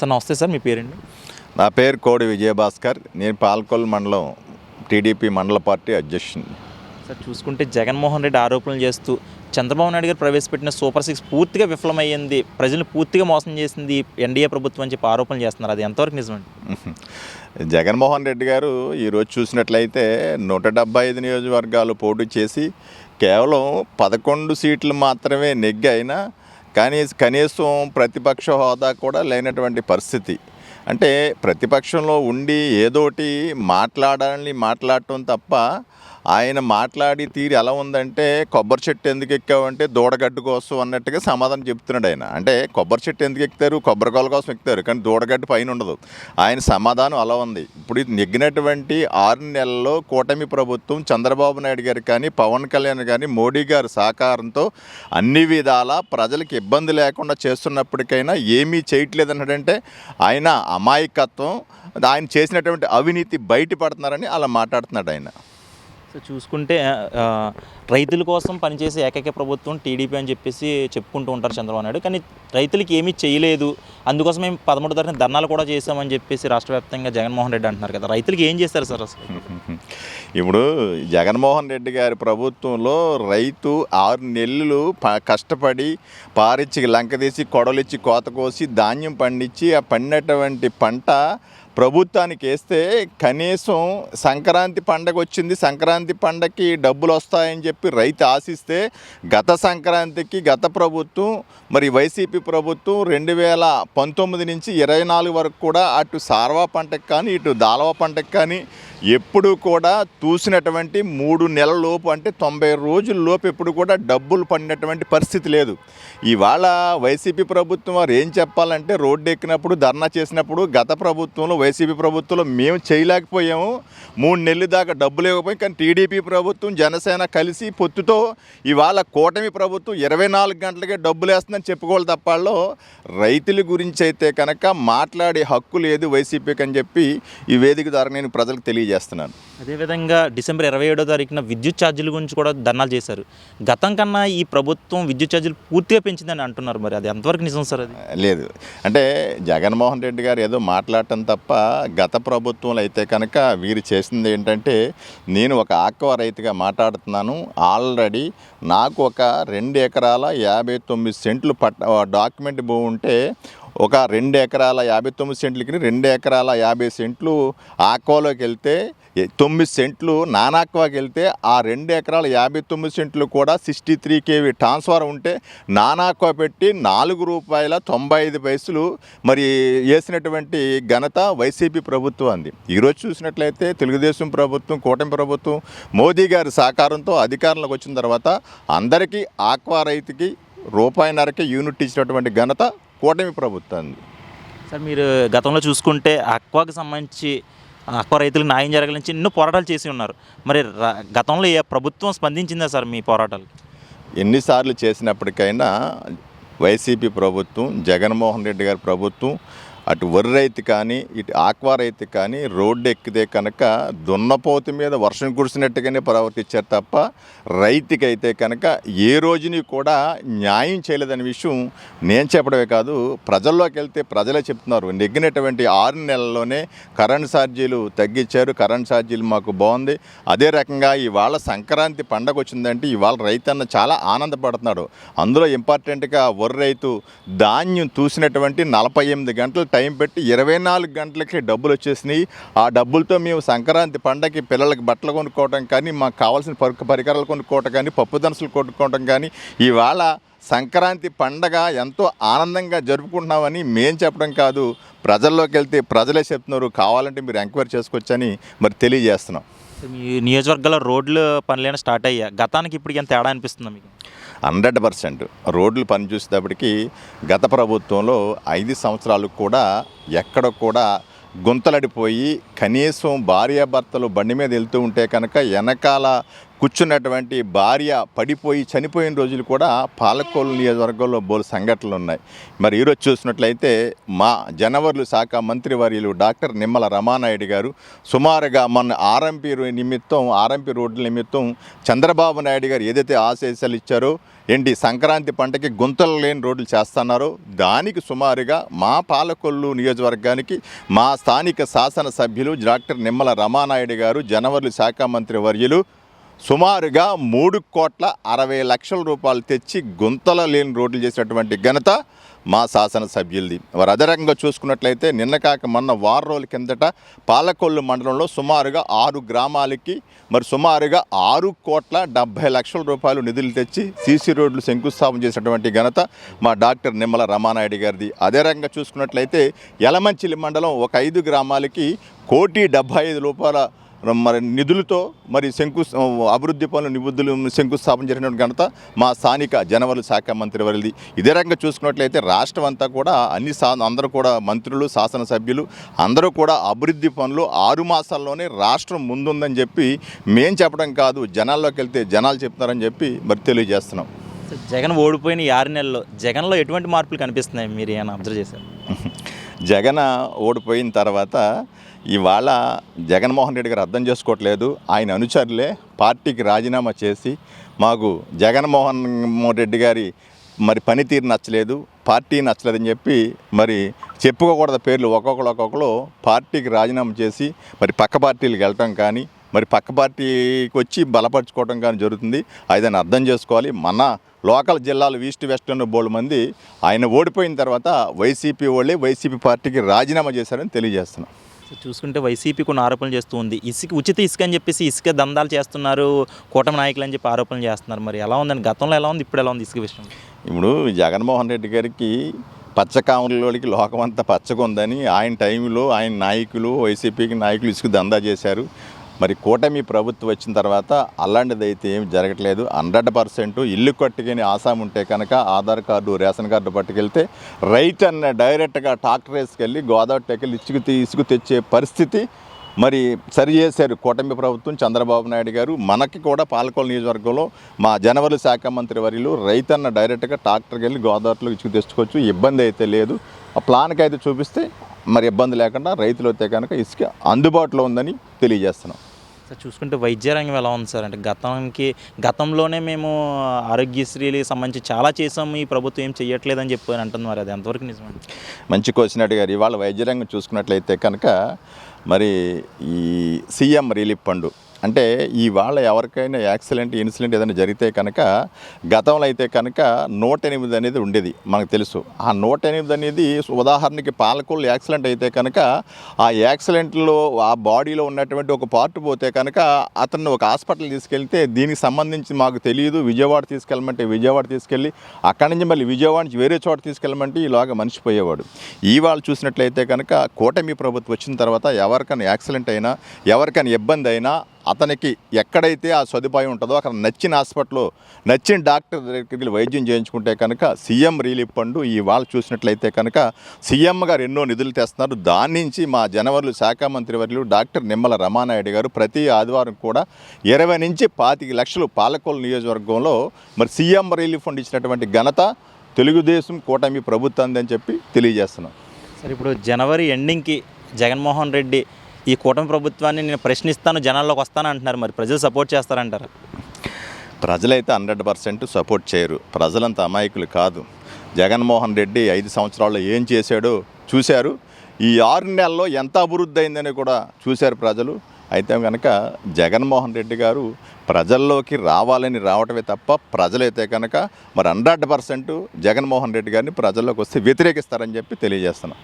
Sir నమస్తే sir మీ పేరండి? నా పేరు కోడి విజయభాస్కర్. నేను పాల్కొల్ మండలం టీడీపీ మండల పార్టీ అధ్యక్షుని. సార్ చూసుకుంటే జగన్మోహన్ రెడ్డి ఆరోపణలు చేస్తూ చంద్రబాబు నాయుడు గారు ప్రవేశపెట్టిన సూపర్ సిక్స్ పూర్తిగా విఫలమయ్యింది ప్రజలు పూర్తిగా మోసం చేసింది ఎన్డీఏ ప్రభుత్వం అని చెప్పి ఆరోపణలు చేస్తున్నారు. అది ఎంతవరకు నిజమండి? జగన్మోహన్ రెడ్డి గారు ఈరోజు చూసినట్లయితే నూట డెబ్బై ఐదు నియోజకవర్గాలు పోటీ చేసి కేవలం పదకొండు సీట్లు మాత్రమే నెగ్గి అయినా కానీ కనీసం ప్రతిపక్ష హోదా కూడా లేనటువంటి పరిస్థితి. అంటే ప్రతిపక్షంలో ఉండి ఏదోటి మాట్లాడాలని మాట్లాడటం తప్ప ఆయన మాట్లాడి తీరు ఎలా ఉందంటే కొబ్బరి చెట్టు ఎందుకు ఎక్కావంటే దూడగడ్డు కోసం అన్నట్టుగా సమాధానం చెప్తున్నాడు ఆయన. అంటే కొబ్బరి చెట్టు ఎందుకు ఎక్కుతారు? కొబ్బరికాయల కోసం ఎక్కుతారు. కానీ దూడగడ్డు పైన ఉండదు. ఆయన సమాధానం అలా ఉంది. ఇప్పుడు ఇది నెగ్గినటువంటి ఆరు నెలల్లో కూటమి ప్రభుత్వం చంద్రబాబు నాయుడు గారు కానీ పవన్ కళ్యాణ్ కానీ మోడీ గారు సహకారంతో అన్ని విధాల ప్రజలకు ఇబ్బంది లేకుండా చేస్తున్నప్పటికైనా ఏమీ చేయట్లేదు అన్నాడంటే ఆయన అమాయకత్వం ఆయన చేసినటువంటి అవినీతి బయటపడుతున్నారని అలా మాట్లాడుతున్నాడు ఆయన. సో చూసుకుంటే రైతుల కోసం పనిచేసే ఏకైక ప్రభుత్వం టీడీపీ అని చెప్పేసి చెప్పుకుంటూ ఉంటారు చంద్రబాబు నాయుడు. కానీ రైతులకి ఏమీ చేయలేదు. అందుకోసం మేము పదమూడు తారీఖున ధర్నాలు కూడా చేసామని చెప్పేసి రాష్ట్ర వ్యాప్తంగా జగన్మోహన్ రెడ్డి అంటున్నారు కదా. రైతులకి ఏం చేస్తారు సార్ అసలు? ఇప్పుడు జగన్మోహన్ రెడ్డి గారి ప్రభుత్వంలో రైతు ఆరు నెలలు ప కష్టపడి పారిచ్చి లంకదీసి కొడలిచ్చి కోత కోసి ధాన్యం పండించి ఆ పండినటువంటి పంట ప్రభుత్వానికి వేస్తే కనీసం సంక్రాంతి పండగ వచ్చింది. సంక్రాంతి పండగకి డబ్బులు వస్తాయని చెప్పి రైతు ఆశిస్తే గత సంక్రాంతికి గత ప్రభుత్వం మరి వైసీపీ ప్రభుత్వం రెండు వేల పంతొమ్మిది నుంచి ఇరవై నాలుగు వరకు కూడా అటు సార్వా పంటకు కానీ ఇటు దాలవ పంటకు కానీ ఎప్పుడు కూడా చూసినటువంటి మూడు నెలల లోపు అంటే తొంభై రోజుల లోపు ఎప్పుడు కూడా డబ్బులు పడినటువంటి పరిస్థితి లేదు. ఇవాళ వైసీపీ ప్రభుత్వం వారు ఏం చెప్పాలంటే రోడ్డు ఎక్కినప్పుడు ధర్నా చేసినప్పుడు గత ప్రభుత్వంలో వైసీపీ ప్రభుత్వంలో మేము చేయలేకపోయాము. మూడు నెలలు దాకా డబ్బులు ఇవ్వకపోయి కానీ టీడీపీ ప్రభుత్వం జనసేన కలిసి పొత్తుతో ఇవాళ కూటమి ప్రభుత్వం ఇరవై నాలుగు గంటలకే డబ్బులు వేస్తుందని చెప్పుకోవాలి తప్పాల్లో రైతుల గురించి అయితే కనుక మాట్లాడే హక్కు లేదు వైసీపీకి అని చెప్పి ఈ వేదిక ద్వారా నేను ప్రజలకు తెలియజేస్తున్నాను. అదేవిధంగా డిసెంబర్ ఇరవై ఏడో తారీఖున విద్యుత్ ఛార్జీల గురించి కూడా ధర్నాలు చేశారు. గతం కన్నా ఈ ప్రభుత్వం విద్యుత్ ఛార్జీలు పూర్తిగా పెంచిందని అంటున్నారు మరి. అది ఎంతవరకు నిజం సార్ అది? లేదు. అంటే జగన్మోహన్ రెడ్డి గారు ఏదో మాట్లాడటం తప్ప తప్ప గత ప్రభుత్వంలో అయితే కనుక వీరు చేసింది ఏంటంటే నేను ఒక ఆక్వా రైతుగా మాట్లాడుతున్నాను. ఆల్రెడీ నాకు ఒక రెండు ఎకరాల యాభై తొమ్మిది సెంట్లు పట్ట డాక్యుమెంట్ భూమి ఉంటే ఒక రెండు ఎకరాల యాభై తొమ్మిది సెంట్లకి రెండు ఎకరాల యాభై సెంట్లు ఆక్వాలోకి వెళ్తే తొమ్మిది సెంట్లు నానాక్వాకి వెళ్తే ఆ రెండు ఎకరాల యాభై తొమ్మిది సెంట్లు కూడా సిక్స్టీ త్రీ కేవీ ట్రాన్స్ఫర్ ఉంటే నానాక్వా పెట్టి నాలుగు రూపాయల తొంభై ఐదు పైసలు మరి వేసినటువంటి ఘనత వైసీపీ ప్రభుత్వం అంది ఈరోజు చూసినట్లయితే తెలుగుదేశం ప్రభుత్వం కూటమి ప్రభుత్వం మోదీ గారి సహకారంతో అధికారంలోకి వచ్చిన తర్వాత అందరికీ ఆక్వా రైతుకి రూపాయిన్నరకే యూనిట్ ఇచ్చినటువంటి ఘనత కూటమి ప్రభుత్వం సార్ మీరు గతంలో చూసుకుంటే అక్వాకి సంబంధించి అక్వా రైతులకు న్యాయం జరగాలని ఎన్నో పోరాటాలు చేసి ఉన్నారు. మరి గతంలో ఏ ప్రభుత్వం స్పందించిందా సార్ మీ పోరాటాలు? ఎన్నిసార్లు చేసినప్పటికైనా వైసీపీ ప్రభుత్వం జగన్మోహన్ రెడ్డి గారి ప్రభుత్వం అటు వరి రైతు కానీ ఇటు ఆక్వా రైతు కానీ రోడ్డు ఎక్కితే కనుక దున్నపోతు మీద వర్షం కురిసినట్టుగానే ప్రవర్తించారు తప్ప రైతుకైతే కనుక ఏ రోజుని కూడా న్యాయం చేయలేదనే విషయం నేను చెప్పడమే కాదు. ప్రజల్లోకి వెళ్తే ప్రజలే చెప్తున్నారు. నెగ్గినటువంటి ఆరు నెలల్లోనే కరెంట్ ఛార్జీలు తగ్గించారు. కరెంట్ ఛార్జీలు మాకు బాగుంది. అదే రకంగా ఇవాళ సంక్రాంతి పండగ వచ్చిందంటే ఇవాళ రైతన్న చాలా ఆనందపడుతున్నాడు. అందులో ఇంపార్టెంట్గా వరి రైతు ధాన్యం చూసినటువంటి నలభై ఎనిమిది గంటలు టైం పెట్టి ఇరవై నాలుగు గంటలకి డబ్బులు వచ్చేసినాయి. ఆ డబ్బులతో మేము సంక్రాంతి పండగకి పిల్లలకి బట్టలు కొనుక్కోవటం కానీ మాకు కావాల్సిన పరి- పరికరాలు కొనుక్కోవటం కానీ పప్పు దినుసులు కొనుక్కోవటం కానీ ఇవాళ సంక్రాంతి పండగ ఎంతో ఆనందంగా జరుపుకుంటున్నామని మేం చెప్పడం కాదు. ప్రజల్లోకి వెళ్తే ప్రజలే చెప్తున్నారు. కావాలంటే మీరు ఎంక్వైరీ చేసుకోవచ్చని మరి తెలియజేస్తున్నాం. మీ నియోజకవర్గాల రోడ్లు పనులైనా స్టార్ట్ అయ్యా గతానికి ఇప్పటికి ఎంత తేడా అనిపిస్తుంది మీకు? Hundred percent. రోడ్లు పని చూసేటప్పటికి గత ప్రభుత్వంలో ఐదు సంవత్సరాలు కూడా ఎక్కడ కూడా గుంతలడిపోయి కనీసం భార్యాభర్తలు బండి మీద వెళ్తూ ఉంటే కనుక వెనకాల కూర్చున్నటువంటి భార్య పడిపోయి చనిపోయిన రోజులు కూడా పాలకోలు నియోజకవర్గంలో బోలు సంఘటనలు ఉన్నాయి. మరి ఈరోజు చూసినట్లయితే మా జనవరులు శాఖ మంత్రివర్యులు డాక్టర్ నిమ్మల రమానాయుడు గారు సుమారుగా మన ఆర్ఎంపీ నిమిత్తం ఆర్ఎంపీ రోడ్ల నిమిత్తం చంద్రబాబు నాయుడు గారు ఏదైతే ఆశీస్సులు ఇచ్చారో ఏంటి సంక్రాంతి పంటకి గుంతలు లేని రోడ్లు చేస్తున్నారో దానికి సుమారుగా మా పాలకొల్లు నియోజకవర్గానికి మా స్థానిక శాసనసభ్యులు డాక్టర్ నిమ్మల రమానాయుడు గారు జనవర్లు శాఖ మంత్రి వర్యులు సుమారుగా మూడు కోట్ల అరవై లక్షల రూపాయలు తెచ్చి గుంతల లేని రోడ్లు చేసినటువంటి ఘనత మా శాసనసభ్యులది. వారు అదే రకంగా చూసుకున్నట్లయితే నిన్న కాక మొన్న వారం రోజుల కిందట పాలకొల్లు మండలంలో సుమారుగా ఆరు గ్రామాలకి మరి సుమారుగా ఆరు కోట్ల డెబ్బై లక్షల రూపాయలు నిధులు తెచ్చి సీసీ రోడ్లు శంకుస్థాపన చేసినటువంటి ఘనత మా డాక్టర్ నిమ్మల రమానాయుడు గారిది. అదే రకంగా చూసుకున్నట్లయితే యలమంచిలి మండలం ఒక ఐదు గ్రామాలకి కోటి డెబ్బై ఐదు రూపాయల మరి నిధులతో మరి శంకు అభివృద్ధి పనులు నిబుద్ధులు శంకుస్థాపన చేసినటువంటి ఘనత మా స్థానిక జనవరుల శాఖ మంత్రి వారిది. ఇదే రకంగా చూసుకున్నట్లయితే రాష్ట్రం అంతా కూడా అన్ని సా అందరూ కూడా మంత్రులు శాసనసభ్యులు అందరూ కూడా అభివృద్ధి పనులు ఆరు మాసాల్లోనే రాష్ట్రం ముందుందని చెప్పి మేం చెప్పడం కాదు జనాల్లోకి వెళ్తే జనాలు చెప్తున్నారని చెప్పి మరి తెలియజేస్తున్నాం. జగన్ ఓడిపోయిన ఈ ఆరు నెలల్లో జగన్లో ఎటువంటి మార్పులు కనిపిస్తున్నాయి మీరు ఏమైనా అబ్జర్వ్ చేశారు? జగన్ ఓడిపోయిన తర్వాత ఇవాళ జగన్మోహన్ రెడ్డి గారు అర్థం చేసుకోవట్లేదు. ఆయన అనుచరులే పార్టీకి రాజీనామా చేసి మాకు జగన్మోహన్ రెడ్డి గారి మరి పనితీరు నచ్చలేదు పార్టీ నచ్చలేదని చెప్పి మరి చెప్పుకోకూడదు పేర్లు ఒక్కొక్కరు ఒక్కొక్కరు పార్టీకి రాజీనామా చేసి మరి పక్క పార్టీలకు వెళ్ళటం కానీ మరి పక్క పార్టీకి వచ్చి బలపరుచుకోవడం కానీ జరుగుతుంది. అది అర్థం చేసుకోవాలి. మన లోకల్ జిల్లాలు ఈస్ట్ వెస్టర్న్ బోల్డ్ మంది ఆయన ఓడిపోయిన తర్వాత వైసీపీ వాళ్ళే వైసీపీ పార్టీకి రాజీనామా చేశారని తెలియజేస్తున్నాం. చూసుకుంటే వైసీపీ కొన్ని ఆరోపణలు చేస్తూ ఉంది. ఇసుక ఉచిత ఇసుక అని చెప్పేసి ఇసుక దందాలు చేస్తున్నారు కూటమి నాయకులు అని చెప్పి ఆరోపణలు చేస్తున్నారు. మరి ఎలా ఉందండి? గతంలో ఎలా ఉంది? ఇప్పుడు ఎలా ఉంది ఇసుక విషయం? ఇప్పుడు జగన్మోహన్ రెడ్డి గారికి పచ్చకాములలోకి లోకం లోకమంతా పచ్చగా ఉందని ఆయన టైంలో ఆయన నాయకులు వైసీపీకి నాయకులు ఇసుక దందా చేశారు. మరి కూటమి ప్రభుత్వం వచ్చిన తర్వాత అలాంటిదైతే ఏమి జరగట్లేదు. హండ్రెడ్ పర్సెంట్ ఇల్లు కట్టుకుని ఆసాం ఉంటే కనుక ఆధార్ కార్డు రేషన్ కార్డు పట్టుకెళ్తే రైట్ అన్న డైరెక్ట్గా ట్రాక్టర్ వేసుకెళ్ళి గోదావరి టెక్కలు ఇసుకు ఇసుకు తెచ్చే పరిస్థితి మరి సరి చేశారు కూటమి ప్రభుత్వం చంద్రబాబు నాయుడు గారు. మనకి కూడా పాలకొల నియోజకవర్గంలో మా జనవరి శాఖ మంత్రి వర్యులు రైతన్న డైరెక్ట్గా ట్రాక్టర్కి వెళ్ళి గోదావరిలో ఇచ్చుకు తెచ్చుకోవచ్చు. ఇబ్బంది అయితే లేదు. ఆ ప్లాన్కి అయితే చూపిస్తే మరి ఇబ్బంది లేకుండా రైతులు అయితే కనుక ఇసుక అందుబాటులో ఉందని తెలియజేస్తున్నాం. సార్ చూసుకుంటే వైద్య రంగం ఎలా ఉంది సార్? అంటే గతానికి గతంలోనే మేము ఆరోగ్యశ్రీకి సంబంధించి చాలా చేసాము ఈ ప్రభుత్వం ఏం చేయట్లేదని చెప్పి అంటున్నారు అది ఎంతవరకు నిజమండి? మంచి క్వశ్చన్ అడిగారు. ఇవాళ వైద్య రంగం చూసుకున్నట్లయితే కనుక మరి ఈ సీఎం రిలీఫ్ ఫండ్ అంటే ఇవాళ ఎవరికైనా యాక్సిడెంట్ ఇన్సిడెంట్ ఏదైనా జరిగితే కనుక గతంలో అయితే కనుక నూట ఎనిమిది అనేది ఉండేది మనకు తెలుసు. ఆ నూట ఎనిమిది అనేది ఉదాహరణకి పాలకొల్లు యాక్సిడెంట్ అయితే కనుక ఆ యాక్సిడెంట్లో ఆ బాడీలో ఉన్నటువంటి ఒక పార్ట్ పోతే కనుక అతన్ని ఒక హాస్పిటల్ తీసుకెళ్తే దీనికి సంబంధించి మాకు తెలియదు. విజయవాడ తీసుకెళ్ళమంటే విజయవాడ తీసుకెళ్ళి అక్కడి నుంచి మళ్ళీ విజయవాడ నుంచి వేరే చోట తీసుకెళ్ళమంటే ఇలాగ మనిషి పోయేవాడు. ఈ వాళ్ళు చూసినట్లయితే కనుక కూటమి ప్రభుత్వం వచ్చిన తర్వాత ఎవరికైనా యాక్సిడెంట్ అయినా ఎవరికైనా ఇబ్బంది అయినా అతనికి ఎక్కడైతే ఆ సదుపాయం ఉంటుందో అక్కడ నచ్చిన హాస్పిటల్లో నచ్చిన డాక్టర్ దగ్గరికి వైద్యం చేయించుకుంటే కనుక సీఎం రిలీఫ్ ఫండ్ ఈ వాళ్ళు చూసినట్లయితే కనుక సీఎం గారు ఎన్నో నిధులు తెస్తున్నారు. దాని నుంచి మా జనవరులు శాఖ మంత్రి వర్యులు డాక్టర్ నిమ్మల రమానాయుడు గారు ప్రతి ఆదివారం కూడా ఇరవై నుంచి పాతిక లక్షలు పాలకొల్లు నియోజకవర్గంలో మరి సీఎం రిలీఫ్ ఫండ్ ఇచ్చినటువంటి ఘనత తెలుగుదేశం కూటమి ప్రభుత్వం అని చెప్పి తెలియజేస్తున్నాం. సార్ ఇప్పుడు జనవరి ఎండింగ్కి జగన్మోహన్ రెడ్డి ఈ కూటమి ప్రభుత్వాన్ని నేను ప్రశ్నిస్తాను జనాల్లోకి వస్తాను అంటున్నారు. మరి ప్రజలు సపోర్ట్ చేస్తారంటారు? ప్రజలైతే హండ్రెడ్ పర్సెంట్ సపోర్ట్ చేయరు. ప్రజలంత అమాయకులు కాదు. జగన్మోహన్ రెడ్డి ఐదు సంవత్సరాల్లో ఏం చేశాడో చూశారు. ఈ ఆరు నెలల్లో ఎంత అభివృద్ధి అయిందని కూడా చూశారు ప్రజలు. అయితే కనుక జగన్మోహన్ రెడ్డి గారు ప్రజల్లోకి రావాలని రావటమే తప్ప ప్రజలైతే కనుక మరి హండ్రెడ్ పర్సెంట్ జగన్మోహన్ రెడ్డి గారిని ప్రజల్లోకి వస్తే వ్యతిరేకిస్తారని చెప్పి తెలియజేస్తున్నాం.